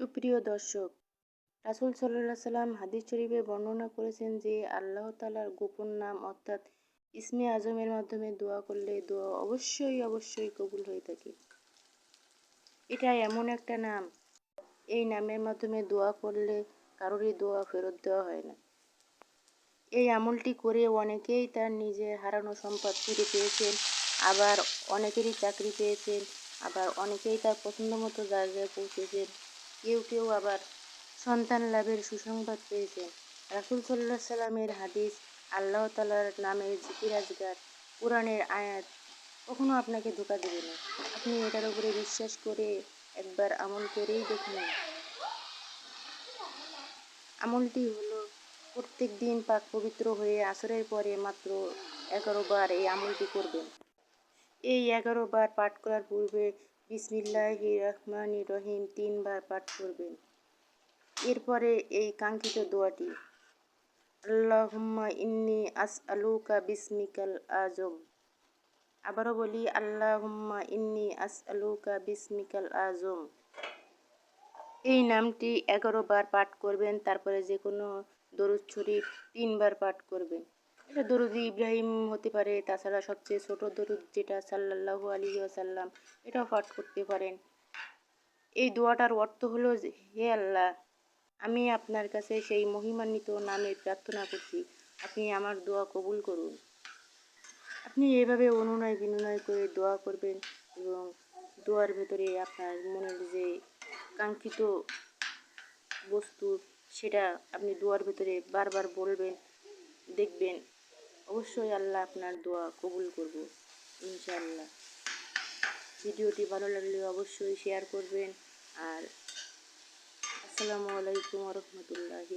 সুপ্রিয় দর্শক, রাসুল সাল্লাহ সাল্লাম হাদিস শরীফে বর্ণনা করেছেন যে আল্লাহ তালার গোপন নাম অর্থাৎ ইসমে আজমের মাধ্যমে দোয়া করলে দোয়া অবশ্যই অবশ্যই কবুল হয়ে থাকে। এটা এমন একটা নাম, এই নামের মাধ্যমে দোয়া করলে কারোরই দোয়া ফেরত দেওয়া হয় না। এই আমলটি করে অনেকেই তার নিজের হারানো সম্পদ ফিরে পেয়েছেন, আবার অনেকেরই চাকরি পেয়েছেন, আবার অনেকেই তার পছন্দ মতো জায়গায় পৌঁছেছেন। কেউ কেউ আবার সন্তান লাভের সুসংবাদ পেয়েছেন। রাসুল সাল্লাহ সাল্লামের হাদিস আল্লাহ তালার নামের জিকির আজগার কোরআনের আয়াত কখনো আপনাকে ধোকা দেবে না। আপনি এটার উপরে বিশ্বাস করে একবার আমল করেই দেখুন আমলটি হলো, প্রত্যেক দিন পাক পবিত্র হয়ে আসরের পরে মাত্র এগারো বার এই আমলটি করবেন। এই এগারো বার পাঠ করার পূর্বে বিসমিল্লাহ রহমান রহিম তিনবার পাঠ করবেন। এরপরে এই কাঙ্ক্ষিত দোয়াটি, আল্লাহুম্মা ইন্নি আস আলুকা বিসমিকাল আজম। আবারও বলি, আল্লাহুম্মা ইন্নি আস আলুকা বিসমিকাল আজম। এই নামটি এগারো বার পাঠ করবেন, তারপরে যে কোনো দরুদ শরীফ তিনবার পাঠ করবেন। এটা দরুদ ইব্রাহিম হতে পারে, তাছাড়া সবচেয়ে ছোট দরুদ যেটা সাল্লাল্লাহু আলী আসাল্লাম এটাও পাঠ করতে পারেন। এই দোয়াটার অর্থ হলো হে আল্লাহ, আমি আপনার কাছে সেই মহিমান্বিত নামে প্রার্থনা করছি, আপনি আমার দোয়া কবুল করুন। আপনি এভাবে অনুনয় বিনয় করে দোয়া করবেন এবং দোয়ার ভেতরে আপনার মনের যে কাঙ্ক্ষিত বস্তু, সেটা আপনি দোয়ার ভেতরে বারবার বলবেন, দেখবেন। অবশ্যই আল্লাহ আপনার দোয়া কবুল করব ইনশাআল্লাহ। ভিডিওটি ভালো লাগলে অবশ্যই শেয়ার করবেন। আর আসসালামু আলাইকুম রহমতুল্লাহি